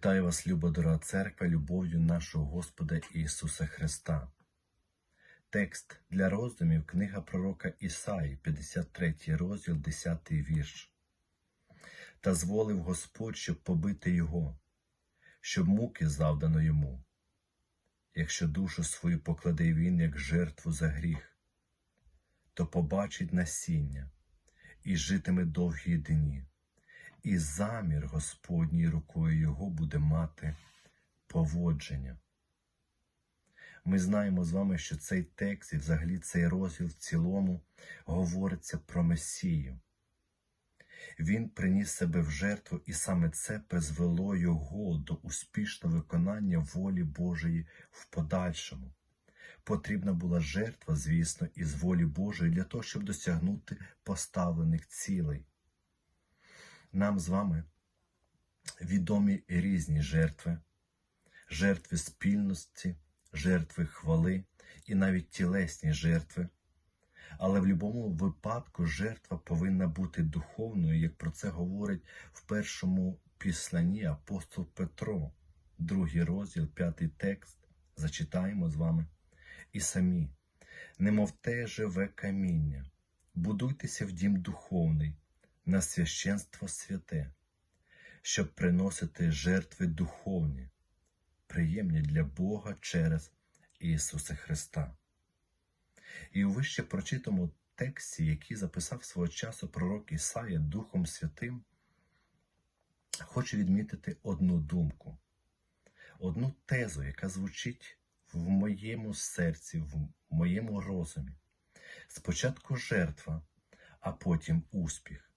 вас, люба дорога церква, любов'ю нашого Господа Ісуса Христа. Текст для роздумів книга пророка Ісаї, 53 розділ, 10 вірш. Та зволив Господь, щоб побити його, щоб муки завдано йому, якщо душу свою покладе він, як жертву за гріх, то побачить насіння і житиме довгі дні і замір Господній рукою його буде мати поводження. Ми знаємо з вами, що цей текст і взагалі цей розділ в цілому говориться про Месію. Він приніс себе в жертву, і саме це призвело його до успішного виконання волі Божої в подальшому. Потрібна була жертва, звісно, із волі Божої для того, щоб досягнути поставлених цілей нам з вами відомі різні жертви, жертви спільності, жертви хвали і навіть тілесні жертви. Але в будь-якому випадку жертва повинна бути духовною, як про це говорить в першому післанні апостол Петро, другий розділ, п'ятий текст. Зачитаємо з вами. І самі, немов те живе каміння, будуйтеся в дім духовний, на священство святе, щоб приносити жертви духовні, приємні для Бога через Ісуса Христа. І у вище прочитому тексті, який записав свого часу пророк Ісая Духом Святим, хочу відмітити одну думку, одну тезу, яка звучить в моєму серці, в моєму розумі. Спочатку жертва, а потім успіх.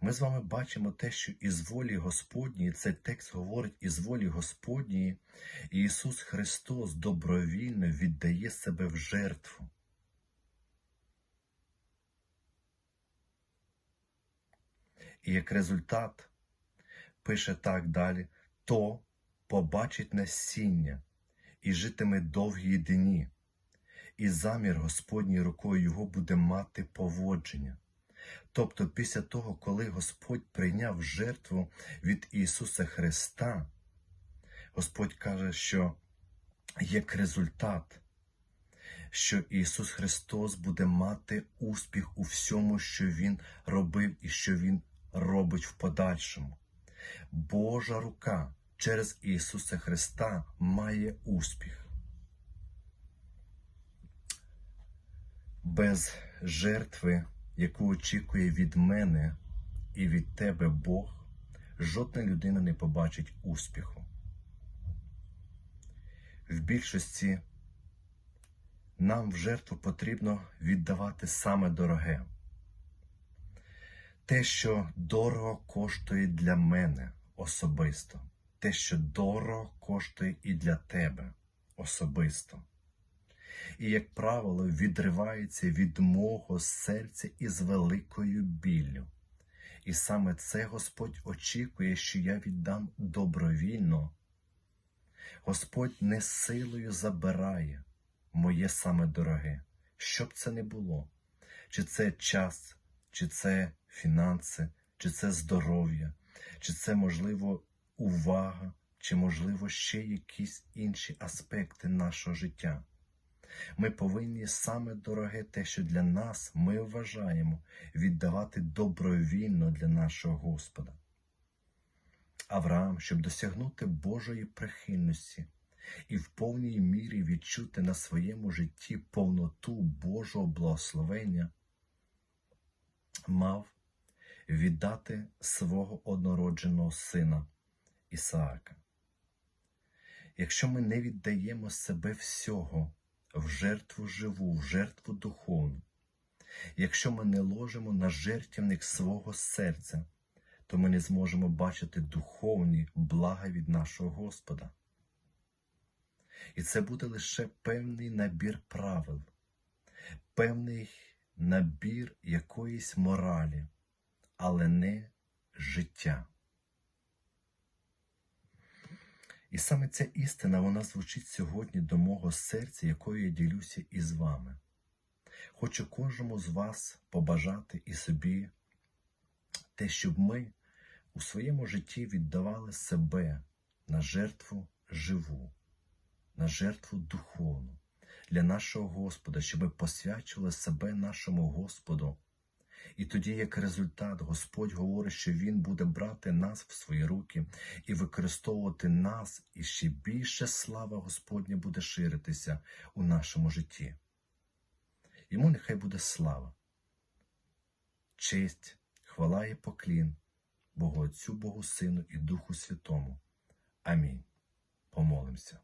Ми з вами бачимо те, що із волі Господньої, цей текст говорить із волі Господньої, Ісус Христос добровільно віддає себе в жертву. І як результат пише так далі, то побачить насіння і житиме довгі дні, і замір Господній рукою його буде мати поводження. Тобто, після того, коли Господь прийняв жертву від Ісуса Христа, Господь каже, що як результат, що Ісус Христос буде мати успіх у всьому, що Він робив і що Він робить в подальшому. Божа рука через Ісуса Христа має успіх. Без жертви яку очікує від мене і від тебе Бог, жодна людина не побачить успіху. В більшості нам в жертву потрібно віддавати саме дороге. Те, що дорого коштує для мене особисто, те, що дорого коштує і для тебе особисто і, як правило, відривається від мого серця із великою біллю. І саме це Господь очікує, що я віддам добровільно. Господь не силою забирає моє саме дороге, що б це не було, чи це час, чи це фінанси, чи це здоров'я, чи це, можливо, увага, чи, можливо, ще якісь інші аспекти нашого життя. Ми повинні саме дороге те, що для нас ми вважаємо віддавати добровільно для нашого Господа. Авраам, щоб досягнути Божої прихильності і в повній мірі відчути на своєму житті повноту Божого благословення, мав віддати свого однородженого сина Ісаака. Якщо ми не віддаємо себе всього, в жертву живу, в жертву духовну. Якщо ми не ложимо на жертвівник свого серця, то ми не зможемо бачити духовні блага від нашого Господа. І це буде лише певний набір правил, певний набір якоїсь моралі, але не життя. І саме ця істина вона звучить сьогодні до мого серця, якою я ділюся із вами. Хочу кожному з вас побажати і собі те, щоб ми у своєму житті віддавали себе на жертву живу, на жертву духовну для нашого Господа, щоб посвячували себе нашому Господу. І тоді, як результат, Господь говорить, що Він буде брати нас в свої руки і використовувати нас, і ще більше слава Господня буде ширитися у нашому житті. Йому нехай буде слава, честь, хвала і поклін Богу Отцю, Богу Сину і Духу Святому. Амінь. Помолимося.